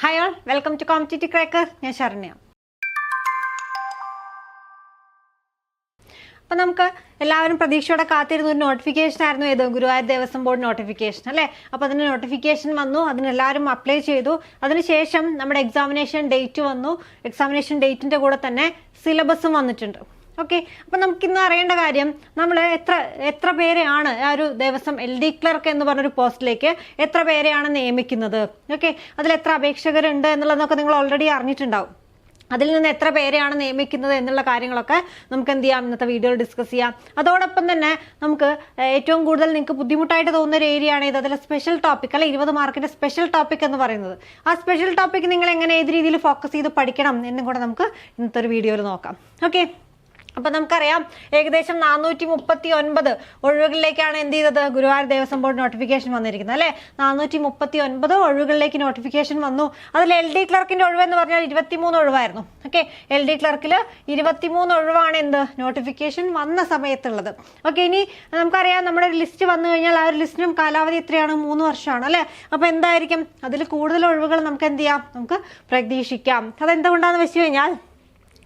Hi all welcome to competitive cracker ഞാൻ ശരണ്യ. അപ്പം നമുക്ക് എല്ലാവരും പ്രതീക്ഷയോടെ കാത്തിരുന്ന ഒരു നോട്ടിഫിക്കേഷൻ ആയിരുന്നു. ഏത് ഗുരുവായൂർ ദേവസ്വം ബോർഡ് നോട്ടിഫിക്കേഷൻ അല്ലേ? അപ്പോൾ അതിന് നോട്ടിഫിക്കേഷൻ വന്നു. അതിനെല്ലാവരും അപ്ലൈ ചെയ്തു. അതിനുശേഷം നമ്മുടെ എക്സാമിനേഷൻ ഡേറ്റ് വന്നു. എക്സാമിനേഷൻ ഡേറ്റിന്റെ കൂടെ തന്നെ സിലബസും വന്നിട്ടുണ്ട്. ഓക്കെ അപ്പം നമുക്കിന്ന് അറിയേണ്ട കാര്യം നമ്മൾ എത്ര എത്ര പേരെയാണ് ആ ഒരു ദിവസം എൽ ഡി ക്ലർക്ക് എന്ന് പറഞ്ഞൊരു പോസ്റ്റിലേക്ക് എത്ര പേരെയാണ് നിയമിക്കുന്നത്? ഓക്കെ അതിൽ എത്ര അപേക്ഷകരുണ്ട് എന്നുള്ളതൊക്കെ നിങ്ങൾ ഓൾറെഡി അറിഞ്ഞിട്ടുണ്ടാവും. അതിൽ നിന്ന് എത്ര പേരെയാണ് നിയമിക്കുന്നത് എന്നുള്ള കാര്യങ്ങളൊക്കെ നമുക്ക് എന്ത് ചെയ്യാം? ഇന്നത്തെ വീഡിയോയിൽ ഡിസ്കസ് ചെയ്യാം. അതോടൊപ്പം തന്നെ നമുക്ക് ഏറ്റവും കൂടുതൽ നിങ്ങൾക്ക് ബുദ്ധിമുട്ടായിട്ട് തോന്നുന്ന ഒരു ഏരിയ ആണ് ഇത്. അതിലെ സ്പെഷ്യൽ ടോപ്പിക് അല്ലെ ഇരുപത് മാർക്കിന്റെ സ്പെഷ്യൽ ടോപ്പിക് എന്ന് പറയുന്നത്. ആ സ്പെഷ്യൽ ടോപ്പിക് നിങ്ങൾ എങ്ങനെ ഏത് രീതിയിൽ ഫോക്കസ് ചെയ്ത് പഠിക്കണം എന്നും കൂടെ നമുക്ക് ഇന്നത്തെ ഒരു വീഡിയോയിൽ നോക്കാം. ഓക്കെ അപ്പൊ നമുക്കറിയാം ഏകദേശം നാനൂറ്റി മുപ്പത്തി ഒൻപത് ഒഴിവുകളിലേക്കാണ് എന്ത് ചെയ്തത്? ഗുരുവായൂർ ദേവസ്വം ബോർഡ് നോട്ടിഫിക്കേഷൻ വന്നിരിക്കുന്നത് അല്ലെ? നാനൂറ്റി മുപ്പത്തി ഒൻപത് ഒഴിവുകളിലേക്ക് നോട്ടിഫിക്കേഷൻ വന്നു. അതിൽ എൽ ഡി ക്ലർക്കിന്റെ ഒഴിവ് എന്ന് പറഞ്ഞാൽ ഇരുപത്തിമൂന്ന് ഒഴിവായിരുന്നു. ഓക്കെ എൽ ഡി ക്ലർക്കിൽ ഇരുപത്തിമൂന്ന് ഒഴിവാണ് എന്ത്? നോട്ടിഫിക്കേഷൻ വന്ന സമയത്തുള്ളത്. ഓക്കെ ഇനി നമുക്കറിയാം നമ്മുടെ ഒരു ലിസ്റ്റ് വന്നു കഴിഞ്ഞാൽ ആ ഒരു ലിസ്റ്റിനും കാലാവധി എത്രയാണ്? മൂന്ന് വർഷമാണ് അല്ലെ? അപ്പൊ എന്തായിരിക്കും? അതിൽ കൂടുതൽ ഒഴിവുകൾ നമുക്ക് എന്ത് ചെയ്യാം? നമുക്ക് പ്രതീക്ഷിക്കാം. അതെന്തുകൊണ്ടാന്ന് വെച്ച് കഴിഞ്ഞാൽ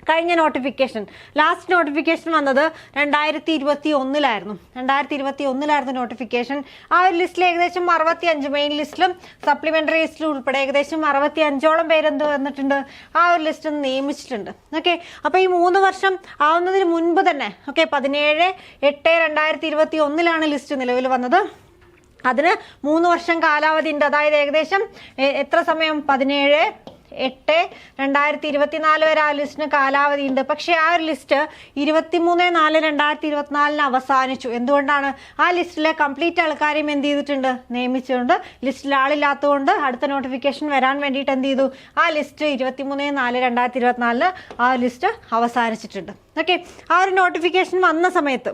കഴിഞ്ഞ നോട്ടിഫിക്കേഷൻ ലാസ്റ്റ് നോട്ടിഫിക്കേഷൻ വന്നത് രണ്ടായിരത്തി ഇരുപത്തി ഒന്നിലായിരുന്നു രണ്ടായിരത്തി ഇരുപത്തി ഒന്നിലായിരുന്നു നോട്ടിഫിക്കേഷൻ ആ ഒരു ലിസ്റ്റിൽ ഏകദേശം അറുപത്തി അഞ്ച് മെയിൻ ലിസ്റ്റിലും സപ്ലിമെന്ററി ലിസ്റ്റിലും ഉൾപ്പെടെ ഏകദേശം അറുപത്തി അഞ്ചോളം പേരെന്ത് വന്നിട്ടുണ്ട്. ആ ഒരു ലിസ്റ്റ് നിയമിച്ചിട്ടുണ്ട്. ഓക്കെ അപ്പോൾ ഈ മൂന്ന് വർഷം ആവുന്നതിന് മുൻപ് തന്നെ ഓക്കെ പതിനേഴ് എട്ട് രണ്ടായിരത്തി ഇരുപത്തി ഒന്നിലാണ് ലിസ്റ്റ് നിലവിൽ വന്നത്. അതിന് മൂന്ന് വർഷം കാലാവധി ഉണ്ട് അതായത് ഏകദേശം എത്ര സമയം? പതിനേഴ് എട്ട് രണ്ടായിരത്തി ഇരുപത്തിനാല് വരെ ആ ലിസ്റ്റിന് കാലാവധി ഉണ്ട്. പക്ഷേ ആ ഒരു ലിസ്റ്റ് ഇരുപത്തിമൂന്ന് നാല് രണ്ടായിരത്തി ഇരുപത്തിനാലിന് അവസാനിച്ചു. എന്തുകൊണ്ടാണ് ആ ലിസ്റ്റിലെ കംപ്ലീറ്റ് ആൾക്കാരെയും എന്ത് ചെയ്തിട്ടുണ്ട്? നിയമിച്ചിട്ടുണ്ട്. ലിസ്റ്റിൽ ആളില്ലാത്തതുകൊണ്ട് അടുത്ത നോട്ടിഫിക്കേഷൻ വരാൻ വേണ്ടിയിട്ട് എന്ത് ചെയ്തു? ആ ലിസ്റ്റ് ഇരുപത്തിമൂന്ന് നാല് രണ്ടായിരത്തി ഇരുപത്തിനാലിന് ആ ലിസ്റ്റ് അവസാനിച്ചിട്ടുണ്ട്. ഓക്കെ. ആ ഒരു നോട്ടിഫിക്കേഷൻ വന്ന സമയത്ത്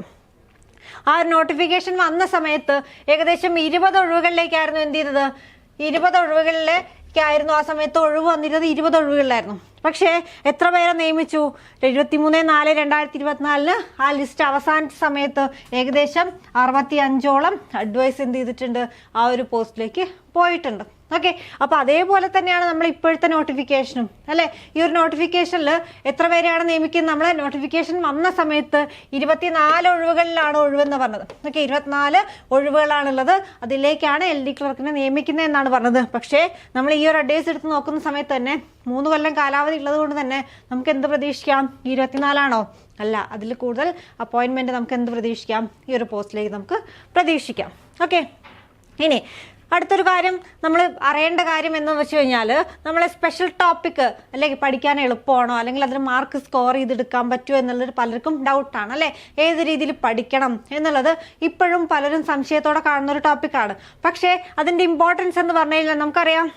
ആ ഒരു നോട്ടിഫിക്കേഷൻ വന്ന സമയത്ത് ഏകദേശം ഇരുപത് ഒഴിവുകളിലേക്കായിരുന്നു എന്ത് ചെയ്തത്? ഇരുപത് ഒഴിവുകളിലേക്കായിരുന്നു ആ സമയത്ത് ഒഴിവ് വന്നിരുന്നത് ഇരുപത് ഒഴിവുകളിലായിരുന്നു. പക്ഷേ എത്ര പേരെ നിയമിച്ചു? എഴുപത്തിമൂന്ന് നാല് രണ്ടായിരത്തി ഇരുപത്തിനാലിന് ആ ലിസ്റ്റ് അവസാനിച്ച സമയത്ത് ഏകദേശം അറുപത്തി അഞ്ചോളം അഡ്വൈസ് എന്ത് ചെയ്തിട്ടുണ്ട്? ആ ഒരു പോസ്റ്റിലേക്ക് പോയിട്ടുണ്ട്. ഓക്കെ അപ്പൊ അതേപോലെ തന്നെയാണ് നമ്മൾ ഇപ്പോഴത്തെ നോട്ടിഫിക്കേഷനും അല്ലെ? ഈ ഒരു നോട്ടിഫിക്കേഷനിൽ എത്ര പേരെയാണ് നിയമിക്കുന്നത്? നമ്മളെ നോട്ടിഫിക്കേഷൻ വന്ന സമയത്ത് ഇരുപത്തിനാല് ഒഴിവുകളിലാണ് ഒഴിവെന്ന് പറഞ്ഞത്. ഓക്കെ ഇരുപത്തിനാല് ഒഴിവുകളാണുള്ളത്. അതിലേക്കാണ് എൽ ഡി ക്ലർക്കിനെ നിയമിക്കുന്നത് എന്നാണ് പറഞ്ഞത്. പക്ഷേ നമ്മൾ ഈ ഒരു അഡ്വൈസ് എടുത്ത് നോക്കുന്ന സമയത്ത് തന്നെ മൂന്ന് കൊല്ലം കാലാവധി ഉള്ളത് കൊണ്ട് തന്നെ നമുക്ക് എന്ത് പ്രതീക്ഷിക്കാം? ഇരുപത്തിനാലാണോ? അല്ല അതിൽ കൂടുതൽ അപ്പോയിന്റ്മെന്റ് നമുക്ക് എന്ത് പ്രതീക്ഷിക്കാം? ഈ ഒരു പോസ്റ്റിലേക്ക് നമുക്ക് പ്രതീക്ഷിക്കാം. ഓക്കെ ഇനി അടുത്തൊരു കാര്യം നമ്മൾ അറിയേണ്ട കാര്യം എന്ന് വെച്ച് കഴിഞ്ഞാൽ നമ്മളെ സ്പെഷ്യൽ ടോപ്പിക്ക് അല്ലെങ്കിൽ പഠിക്കാൻ എളുപ്പമാണോ? അല്ലെങ്കിൽ അതിന് മാർക്ക് സ്കോർ ചെയ്തെടുക്കാൻ പറ്റുമോ എന്നുള്ളത് പലർക്കും ഡൗട്ടാണ് അല്ലേ? ഏത് രീതിയിൽ പഠിക്കണം എന്നുള്ളത് ഇപ്പോഴും പലരും സംശയത്തോടെ കാണുന്ന ഒരു ടോപ്പിക്കാണ് പക്ഷേ അതിന്റെ ഇമ്പോർട്ടൻസ് എന്ന് പറഞ്ഞു കഴിഞ്ഞാൽ നമുക്കറിയാം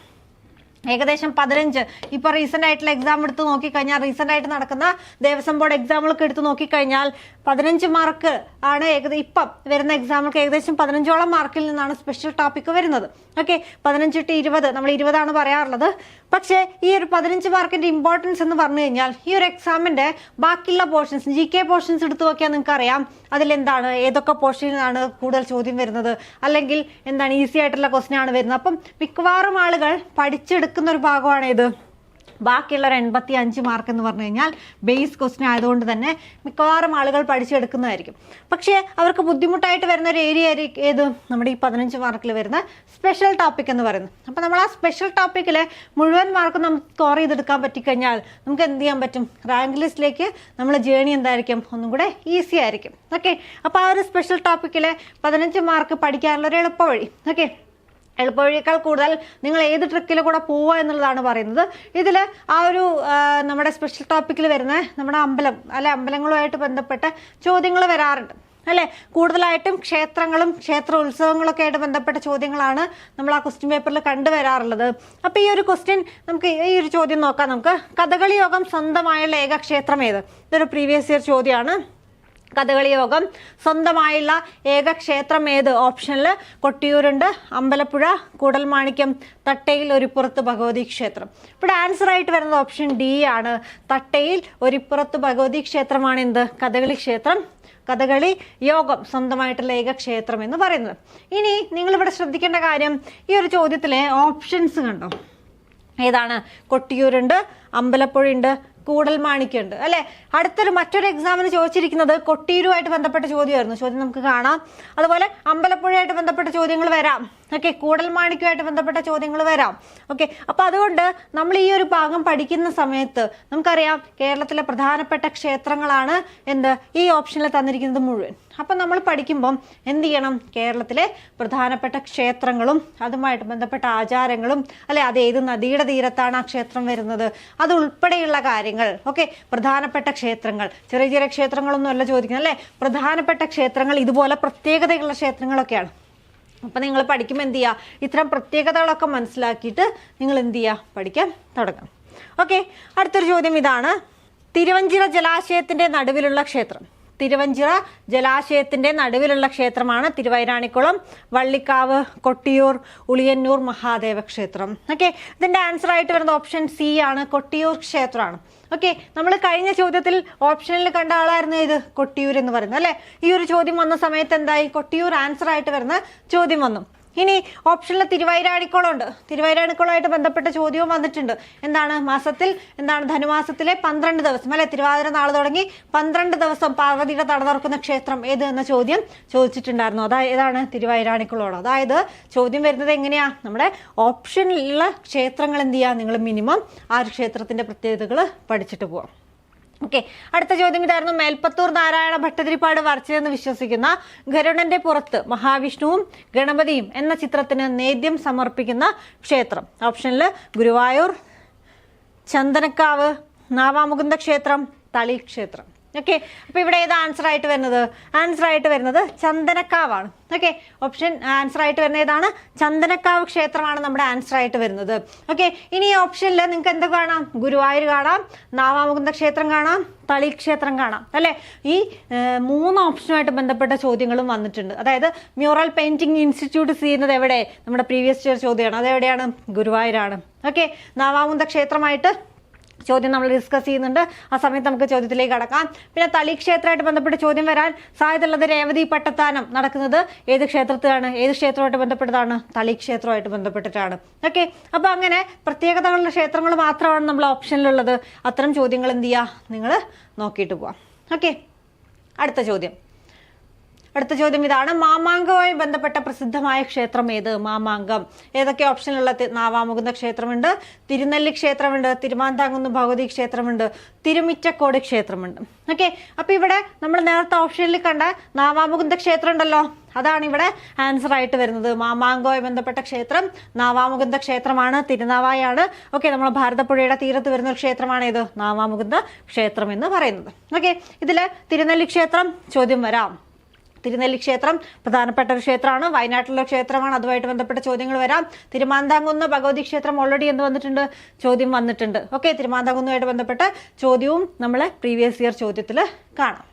ഏകദേശം പതിനഞ്ച്. ഇപ്പൊ റീസെന്റ് ആയിട്ടുള്ള എക്സാം എടുത്ത് നോക്കിക്കഴിഞ്ഞാൽ റീസെന്റ് ആയിട്ട് നടക്കുന്ന ദേവസ്വം ബോർഡ് എക്സാമുകളൊക്കെ എടുത്ത് നോക്കിക്കഴിഞ്ഞാൽ പതിനഞ്ച് മാർക്ക് ആണ് ഏകദേശം ഇപ്പം വരുന്ന എക്സാമുകൾക്ക് ഏകദേശം പതിനഞ്ചോളം മാർക്കിൽ നിന്നാണ് സ്പെഷ്യൽ ടോപ്പിക്ക് വരുന്നത്. ഓക്കെ പതിനഞ്ച് ടു ഇരുപത്. നമ്മൾ ഇരുപതാണ് പറയാറുള്ളത്. പക്ഷേ ഈ ഒരു പതിനഞ്ച് മാർക്കിന്റെ ഇമ്പോർട്ടൻസ് എന്ന് പറഞ്ഞു കഴിഞ്ഞാൽ ഈ ഒരു എക്സാമിന്റെ ബാക്കിയുള്ള പോർഷൻസ് ജി കെ പോർഷൻസ് എടുത്തു നോക്കിയാൽ നിങ്ങൾക്ക് അറിയാം അതിലെന്താണ് ഏതൊക്കെ പോർഷനിലാണ് കൂടുതൽ ചോദ്യം വരുന്നത്. അല്ലെങ്കിൽ എന്താണ് ഈസി ആയിട്ടുള്ള ക്വസ്റ്റ്യൻ ആണ് വരുന്നത്. അപ്പം മിക്കവാറും ആളുകൾ പഠിച്ചെടുക്കുന്ന ഒരു ഭാഗമാണ് ഇത് ബാക്കിയുള്ള ഒരു എൺപത്തി അഞ്ച് മാർക്ക് എന്ന് പറഞ്ഞു കഴിഞ്ഞാൽ ബേസ് ക്വസ്റ്റ്യൻ ആയതുകൊണ്ട് തന്നെ മിക്കവാറും ആളുകൾ പഠിച്ചെടുക്കുന്നതായിരിക്കും. പക്ഷേ അവർക്ക് ബുദ്ധിമുട്ടായിട്ട് വരുന്ന ഒരു ഏരിയ ആയിരിക്കും ഏത്? നമ്മുടെ ഈ പതിനഞ്ച് മാർക്കിൽ വരുന്ന സ്പെഷ്യൽ ടോപ്പിക് എന്ന് പറയുന്നത്. അപ്പോൾ നമ്മൾ ആ സ്പെഷ്യൽ ടോപ്പിക്കിലെ മുഴുവൻ മാർക്കും നമുക്ക് സ്കോർ ചെയ്തെടുക്കാൻ പറ്റിക്കഴിഞ്ഞാൽ നമുക്ക് എന്ത് ചെയ്യാൻ പറ്റും? റാങ്ക് ലിസ്റ്റിലേക്ക് നമ്മൾ ജേണി എന്തായിരിക്കും? ഒന്നും കൂടെ ഈസി ആയിരിക്കും. ഓക്കെ അപ്പോൾ ആ ഒരു സ്പെഷ്യൽ ടോപ്പിക്കിലെ പതിനഞ്ച് മാർക്ക് പഠിക്കാനുള്ള ഒരു എളുപ്പ വഴി ഓക്കെ എളുപ്പവഴിയേക്കാൾ കൂടുതൽ നിങ്ങൾ ഏത് ട്രിക്കിൽ കൂടെ പോവുക എന്നുള്ളതാണ് പറയുന്നത്. ഇതിൽ ആ ഒരു നമ്മുടെ സ്പെഷ്യൽ ടോപ്പിക്കിൽ വരുന്ന നമ്മുടെ അമ്പലം അല്ലെ അമ്പലങ്ങളുമായിട്ട് ബന്ധപ്പെട്ട ചോദ്യങ്ങൾ വരാറുണ്ട്. അല്ലെ കൂടുതലായിട്ടും ക്ഷേത്രങ്ങളും ക്ഷേത്ര ഉത്സവങ്ങളൊക്കെ ആയിട്ട് ബന്ധപ്പെട്ട ചോദ്യങ്ങളാണ് നമ്മൾ ആ ക്വസ്റ്റ്യൻ പേപ്പറിൽ കണ്ടുവരാറുള്ളത് അപ്പോൾ ഈ ഒരു ക്വസ്റ്റ്യൻ നമുക്ക് ഈ ഒരു ചോദ്യം നോക്കാം. നമുക്ക് കഥകളി യോഗം സ്വന്തമായുള്ള ഏക ക്ഷേത്രം ഏത്? ഇതൊരു പ്രീവിയസ് ഇയർ ചോദ്യമാണ് കഥകളി യോഗം സ്വന്തമായുള്ള ഏക ക്ഷേത്രം ഏത്? ഓപ്ഷനിൽ കൊട്ടിയൂരുണ്ട് അമ്പലപ്പുഴ കൂടൽമാണിക്യം തട്ടയിൽ ഒരിപ്പുറത്ത് ഭഗവതി ക്ഷേത്രം. ഇവിടെ ആൻസർ ആയിട്ട് വരുന്നത് ഓപ്ഷൻ ഡി ആണ്. തട്ടയിൽ ഒരിപ്പുറത്ത് ഭഗവതി ക്ഷേത്രമാണ് എന്ത്? കഥകളി ക്ഷേത്രം. കഥകളി യോഗം സ്വന്തമായിട്ടുള്ള ഏക ക്ഷേത്രം എന്ന് പറയുന്നത്. ഇനി നിങ്ങളിവിടെ ശ്രദ്ധിക്കേണ്ട കാര്യം ഈ ഒരു ചോദ്യത്തിലെ ഓപ്ഷൻസ് കണ്ടോ? ഏതാണ്? കൊട്ടിയൂരുണ്ട് അമ്പലപ്പുഴയുണ്ട് കൂടൽമാണിക്കുണ്ട് അല്ലെ? അടുത്തൊരു മറ്റൊരു എക്സാമിന് ചോദിച്ചിരിക്കുന്നത് കൊട്ടിയൂരുമായിട്ട് ബന്ധപ്പെട്ട ചോദ്യമായിരുന്നു. ചോദ്യം നമുക്ക് കാണാം. അതുപോലെ അമ്പലപ്പുഴയായിട്ട് ബന്ധപ്പെട്ട ചോദ്യങ്ങൾ വരാം. ഓക്കെ കൂടൽമാണിക്കുമായിട്ട് ബന്ധപ്പെട്ട ചോദ്യങ്ങൾ വരാം. ഓക്കെ അപ്പൊ അതുകൊണ്ട് നമ്മൾ ഈ ഒരു ഭാഗം പഠിക്കുന്ന സമയത്ത് നമുക്കറിയാം കേരളത്തിലെ പ്രധാനപ്പെട്ട ക്ഷേത്രങ്ങളാണ് എന്ത്? ഈ ഓപ്ഷനിൽ തന്നിരിക്കുന്നത് മുഴുവൻ. അപ്പൊ നമ്മൾ പഠിക്കുമ്പം എന്ത് ചെയ്യണം? കേരളത്തിലെ പ്രധാനപ്പെട്ട ക്ഷേത്രങ്ങളും അതുമായിട്ട് ബന്ധപ്പെട്ട ആചാരങ്ങളും അല്ലെ അത് ഏത് നദിയുടെ തീരത്താണ് ആ ക്ഷേത്രം വരുന്നത്? അത് ഉൾപ്പെടെയുള്ള കാര്യങ്ങൾ. ഓക്കെ പ്രധാനപ്പെട്ട ക്ഷേത്രങ്ങൾ. ചെറിയ ചെറിയ ക്ഷേത്രങ്ങളൊന്നും അല്ല ചോദിക്കുന്നത്. അല്ലെ? പ്രധാനപ്പെട്ട ക്ഷേത്രങ്ങൾ ഇതുപോലെ പ്രത്യേകതയുള്ള ക്ഷേത്രങ്ങളൊക്കെയാണ്. അപ്പം നിങ്ങൾ പഠിക്കുമ്പോൾ എന്ത് ചെയ്യുക ഇത്തരം പ്രത്യേകതകളൊക്കെ മനസ്സിലാക്കിയിട്ട് നിങ്ങൾ എന്ത് ചെയ്യുക പഠിക്കാൻ തുടങ്ങണം ഓക്കെ അടുത്തൊരു ചോദ്യം ഇതാണ്. തിരുവഞ്ചിറ ജലാശയത്തിന്റെ നടുവിലുള്ള ക്ഷേത്രം. തിരുവഞ്ചിറ ജലാശയത്തിന്റെ നടുവിലുള്ള ക്ഷേത്രമാണ് തിരുവൈരാണിക്കുളം വള്ളിക്കാവ് കൊട്ടിയൂർ ഉളിയന്നൂർ മഹാദേവ ക്ഷേത്രം. ഓക്കെ ഇതിന്റെ ആൻസർ ആയിട്ട് വരുന്ന ഓപ്ഷൻ സി ആണ് കൊട്ടിയൂർ ക്ഷേത്രമാണ്. ഓക്കെ നമ്മൾ കഴിഞ്ഞ ചോദ്യത്തിൽ ഓപ്ഷനിൽ കണ്ട ആളായിരുന്നു ഇത് കൊട്ടിയൂർ എന്ന് പറയുന്നത് അല്ലെ? ഈ ഒരു ചോദ്യം വന്ന സമയത്ത് എന്തായി? കൊട്ടിയൂർ ആൻസർ ആയിട്ട് വരുന്ന ചോദ്യം വന്നു. ഇനി ഓപ്ഷനിൽ തിരുവൈരാണിക്കുളം ഉണ്ട് തിരുവൈരാണിക്കുളമായിട്ട് ബന്ധപ്പെട്ട ചോദ്യവും വന്നിട്ടുണ്ട്. എന്താണ് മാസത്തിൽ? എന്താണ് ധനുമാസത്തിലെ പന്ത്രണ്ട് ദിവസം? അല്ലെ തിരുവാതിര നാൾ തുടങ്ങി പന്ത്രണ്ട് ദിവസം പാർവതിയുടെ തട തുറക്കുന്ന ക്ഷേത്രം ഏത് എന്ന ചോദ്യം ചോദിച്ചിട്ടുണ്ടായിരുന്നു. അതായത് ഏതാണ് തിരുവൈരാണിക്കുളമാണ് അതായത് ചോദ്യം വരുന്നത് എങ്ങനെയാ? നമ്മുടെ ഓപ്ഷനിലുള്ള ക്ഷേത്രങ്ങൾ എന്ത് ചെയ്യുക നിങ്ങൾ മിനിമം ആ ഒരു ക്ഷേത്രത്തിന്റെ പ്രത്യേകതകൾ പഠിച്ചിട്ട് പോവാം. ഓക്കെ അടുത്ത ചോദ്യം ഇതായിരുന്നു. മേൽപ്പത്തൂർ നാരായണ ഭട്ടതിരിപ്പാട് വരച്ചതെന്ന് വിശ്വസിക്കുന്ന ഗരുഡന്റെ പുറത്ത് മഹാവിഷ്ണുവും ഗണപതിയും എന്ന ചിത്രത്തിന് നേദ്യം സമർപ്പിക്കുന്ന ക്ഷേത്രം. ഓപ്ഷനിൽ ഗുരുവായൂർ ചന്ദനക്കാവ് നാവാമുകുന്ദ ക്ഷേത്രം തളി ക്ഷേത്രം ഓക്കെ അപ്പോൾ ഇവിടെ ഏത് ആൻസർ ആയിട്ട് വരുന്നത്? ആൻസർ ആയിട്ട് വരുന്നത് ചന്ദനക്കാവാണ്. ഓക്കെ ഓപ്ഷൻ ആൻസർ ആയിട്ട് വരുന്ന ഏതാണ്? ചന്ദനക്കാവ് ക്ഷേത്രമാണ് നമ്മുടെ ആൻസർ ആയിട്ട് വരുന്നത്. ഓക്കെ ഇനി ഈ ഓപ്ഷനിൽ നിങ്ങൾക്ക് എന്ത് കാണാം? ഗുരുവായൂർ കാണാം നാവാമുകുന്ദ ക്ഷേത്രം കാണാം തളി ക്ഷേത്രം കാണാം അല്ലേ? ഈ മൂന്ന് ഓപ്ഷനുമായിട്ട് ബന്ധപ്പെട്ട ചോദ്യങ്ങളും വന്നിട്ടുണ്ട്. അതായത് മ്യൂറൽ പെയിന്റിംഗ് ഇൻസ്റ്റിറ്റ്യൂട്ട് ചെയ്യുന്നത് എവിടെ? നമ്മുടെ പ്രീവിയസ് ഇയർ ചോദ്യമാണ്. അതെവിടെയാണ്? ഗുരുവായൂരാണ്. ഓക്കെ നാവാമുകുന്ദ ക്ഷേത്രമായിട്ട് ചോദ്യം നമ്മൾ ഡിസ്കസ് ചെയ്യുന്നുണ്ട്. ആ സമയത്ത് നമുക്ക് ചോദ്യത്തിലേക്ക് കടക്കാം. പിന്നെ തളി ക്ഷേത്രമായിട്ട് ബന്ധപ്പെട്ട് ചോദ്യം വരാൻ സാധ്യതയുള്ളത് രേവതി പട്ടത്താനം നടക്കുന്നത് ഏത് ക്ഷേത്രത്തിലാണ്? ഏത് ക്ഷേത്രമായിട്ട് ബന്ധപ്പെട്ടതാണ്? തളി ക്ഷേത്രമായിട്ട് ബന്ധപ്പെട്ടിട്ടാണ്. ഓക്കെ അപ്പൊ അങ്ങനെ പ്രത്യേകതകളുള്ള ക്ഷേത്രങ്ങൾ മാത്രമാണ് നമ്മൾ ഓപ്ഷനിലുള്ളത് അത്തരം ചോദ്യങ്ങൾ എന്ത് ചെയ്യുക നിങ്ങൾ നോക്കിയിട്ട് പോവാം. ഓക്കെ അടുത്ത ചോദ്യം. അടുത്ത ചോദ്യം ഇതാണ്. മാമാങ്കവുമായി ബന്ധപ്പെട്ട പ്രസിദ്ധമായ ക്ഷേത്രം ഏത്? മാമാങ്കം. ഏതൊക്കെ ഓപ്ഷനിലുള്ള നാവാമുകുന്ന ക്ഷേത്രമുണ്ട്? തിരുനെല്ലി ക്ഷേത്രമുണ്ട്. തിരുമാന്താങ്കുന്ന് ഭഗവതി ക്ഷേത്രമുണ്ട്. തിരുമിറ്റക്കോട് ക്ഷേത്രമുണ്ട്. ഓക്കെ അപ്പൊ ഇവിടെ നമ്മൾ നേരത്തെ ഓപ്ഷനിൽ കണ്ട നാവാമുകുന്ദ ക്ഷേത്രം ഉണ്ടല്ലോ അതാണ് ഇവിടെ ആൻസർ ആയിട്ട് വരുന്നത്. മാമാങ്കവുമായി ബന്ധപ്പെട്ട ക്ഷേത്രം നാവാമുകുന്ദ ക്ഷേത്രമാണ്. തിരുനാവായാണ്. ഓക്കെ നമ്മൾ ഭാരതപ്പുഴയുടെ തീരത്ത് വരുന്ന ഒരു ക്ഷേത്രമാണ് ഇത് നാവാമുകുന്ദ ക്ഷേത്രം എന്ന് പറയുന്നത്. ഓക്കെ ഇതിൽ തിരുനെല്ലി ക്ഷേത്രം. ചോദ്യം വരാം. തിരുനെല്ലി ക്ഷേത്രം പ്രധാനപ്പെട്ട ഒരു ക്ഷേത്രമാണ്. വയനാട്ടിലുള്ള ക്ഷേത്രമാണ്. അതുമായിട്ട് ബന്ധപ്പെട്ട ചോദ്യങ്ങൾ വരാം. തിരുമാന്താംകുന്ന് ഭഗവതി ക്ഷേത്രം ഓൾറെഡി എന്ത് വന്നിട്ടുണ്ട്? ചോദ്യം വന്നിട്ടുണ്ട്. ഓക്കെ തിരുമാന്താംകുന്നുമായിട്ട് ബന്ധപ്പെട്ട ചോദ്യവും നമ്മൾ പ്രീവിയസ് ഇയർ ചോദ്യത്തിൽ കാണാം.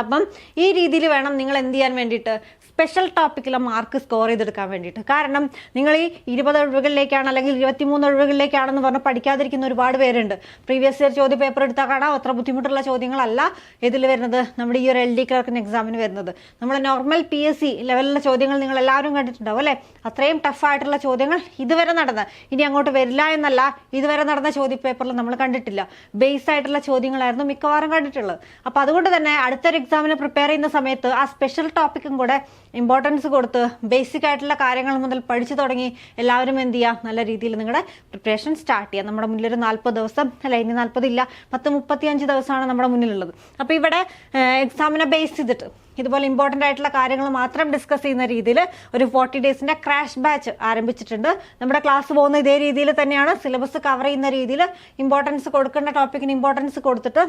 അപ്പം ഈ രീതിയിൽ വേണം നിങ്ങൾ എന്ത് ചെയ്യാൻ വേണ്ടിയിട്ട്? സ്പെഷ്യൽ ടോപ്പിക്കിലെ മാർക്ക് സ്കോർ ചെയ്തെടുക്കാൻ വേണ്ടിയിട്ട്. കാരണം നിങ്ങൾ ഈ ഇരുപത് ഒഴിവുകളിലേക്കാണ് അല്ലെങ്കിൽ ഇരുപത്തിമൂന്ന് ഒഴിവുകളിലേക്കാണെന്ന് പറഞ്ഞ് പഠിക്കാതിരിക്കുന്ന ഒരുപാട് പേരുണ്ട്. പ്രീവിയസ് ഇയർ ചോദ്യ പേപ്പർ എടുത്താൽ കാണാം. അത്ര ബുദ്ധിമുട്ടുള്ള ചോദ്യങ്ങളല്ല ഇതിൽ വരുന്നത്. നമ്മുടെ ഈ ഒരു എൽ ഡി ക്ലർക്കിന് എക്സാമിന് വരുന്നത്. നമ്മൾ നോർമൽ പി എസ് സി ലെവലിലെ ചോദ്യങ്ങൾ നിങ്ങൾ എല്ലാവരും കണ്ടിട്ടുണ്ടാവും അല്ലേ? അത്രയും ടഫായിട്ടുള്ള ചോദ്യങ്ങൾ ഇതുവരെ നടന്ന. ഇനി അങ്ങോട്ട് വരില്ല എന്നല്ല ഇതുവരെ നടന്ന ചോദ്യ പേപ്പറിൽ നമ്മൾ കണ്ടിട്ടില്ല. ബേസ് ആയിട്ടുള്ള ചോദ്യങ്ങളായിരുന്നു മിക്കവാറും കണ്ടിട്ടുള്ളത്. അപ്പോൾ അതുകൊണ്ട് തന്നെ അടുത്തൊരു എക്സാമിന് പ്രിപ്പയർ ചെയ്യുന്ന സമയത്ത് ആ സ്പെഷ്യൽ ടോപ്പിക്കും കൂടെ ഇമ്പോർട്ടൻസ് കൊടുത്ത് ബേസിക് ആയിട്ടുള്ള കാര്യങ്ങൾ മുതൽ പഠിച്ചു തുടങ്ങി എല്ലാവരും എന്ത് ചെയ്യുക നല്ല രീതിയിൽ നിങ്ങളുടെ പ്രിപ്പറേഷൻ സ്റ്റാർട്ട് ചെയ്യുക നമ്മുടെ മുന്നിൽ ഒരു നാൽപ്പത് ദിവസം അല്ല ഇനി നാൽപ്പത് ഇല്ല പത്ത് മുപ്പത്തി അഞ്ച് ദിവസമാണ് നമ്മുടെ മുന്നിലുള്ളത്. അപ്പോൾ ഇവിടെ എക്സാമിനെ ബേസ് ചെയ്തിട്ട് ഇതുപോലെ ഇമ്പോർട്ടന്റ് ആയിട്ടുള്ള കാര്യങ്ങൾ മാത്രം ഡിസ്കസ് ചെയ്യുന്ന രീതിയിൽ ഒരു ഫോർട്ടി ഡേയ്സിന്റെ ക്രാഷ് ബാച്ച് ആരംഭിച്ചിട്ടുണ്ട്. നമ്മുടെ ക്ലാസ് പോകുന്ന ഇതേ രീതിയിൽ തന്നെയാണ്. സിലബസ് കവർ ചെയ്യുന്ന രീതിയിൽ ഇമ്പോർട്ടൻസ് കൊടുക്കേണ്ട ടോപ്പിക്കിന് ഇമ്പോർട്ടൻസ് കൊടുത്തിട്ട്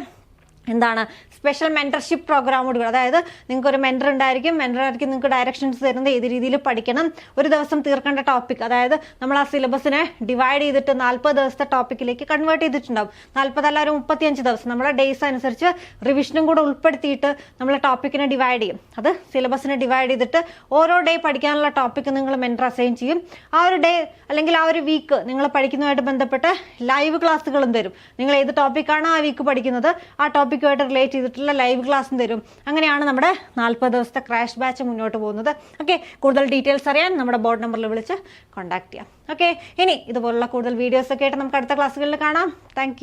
എന്താണ് സ്പെഷ്യൽ മെന്റർഷിപ്പ് പ്രോഗ്രാം കൊടുക്കുക അതായത് നിങ്ങൾക്ക് ഒരു മെന്റർ ഉണ്ടായിരിക്കും മെന്ററായിരിക്കും നിങ്ങൾക്ക് ഡയറക്ഷൻസ് തരുന്നത് ഏത് രീതിയിൽ പഠിക്കണം. ഒരു ദിവസം തീർക്കേണ്ട ടോപ്പിക് അതായത് നമ്മൾ ആ സിലബസിനെ ഡിവൈഡ് ചെയ്തിട്ട് നാൽപ്പത് ദിവസത്തെ ടോപ്പിക്കിലേക്ക് കൺവേർട്ട് ചെയ്തിട്ടുണ്ടാവും. നാൽപ്പതല്ല ഒരു മുപ്പത്തിയഞ്ച് ദിവസം. നമ്മളെ ഡേയ്സ് അനുസരിച്ച് റിവിഷനും കൂടെ ഉൾപ്പെടുത്തിയിട്ട് നമ്മൾ ടോപ്പിക്കിനെ ഡിവൈഡ് ചെയ്യും. അത് സിലബസിനെ ഡിവൈഡ് ചെയ്തിട്ട് ഓരോ ഡേ പഠിക്കാനുള്ള ടോപ്പിക്ക് നിങ്ങൾ മെന്റർ അസൈൻ ചെയ്യും. ആ ഒരു ഡേ അല്ലെങ്കിൽ ആ ഒരു വീക്ക് നിങ്ങൾ പഠിക്കുന്നതുമായിട്ട് ബന്ധപ്പെട്ട് ലൈവ് ക്ലാസ്സുകളും തരും. നിങ്ങൾ ഏത് ടോപ്പിക്കാണോ ആ വീക്ക് പഠിക്കുന്നത് ആ ടോപ്പിക് ടോപ്പിക്കുമായിട്ട് റിലേറ്റ് ചെയ്തിട്ടുള്ള ലൈവ് ക്ലാസ്സും തരും. അങ്ങനെയാണ് നമ്മുടെ നാൽപ്പത് ദിവസത്തെ ക്രാഷ് ബാച്ച് മുന്നോട്ട് പോകുന്നത്. ഓക്കെ കൂടുതൽ ഡീറ്റെയിൽസ് അറിയാൻ നമ്മുടെ ബോർഡ് നമ്പറിൽ വിളിച്ച് കോൺടാക്ട് ചെയ്യാം. ഓക്കെ ഇനി ഇതുപോലുള്ള കൂടുതൽ വീഡിയോസ് ഒക്കെ ആയിട്ട് നമുക്ക് അടുത്ത ക്ലാസ്സുകളിൽ കാണാം. താങ്ക്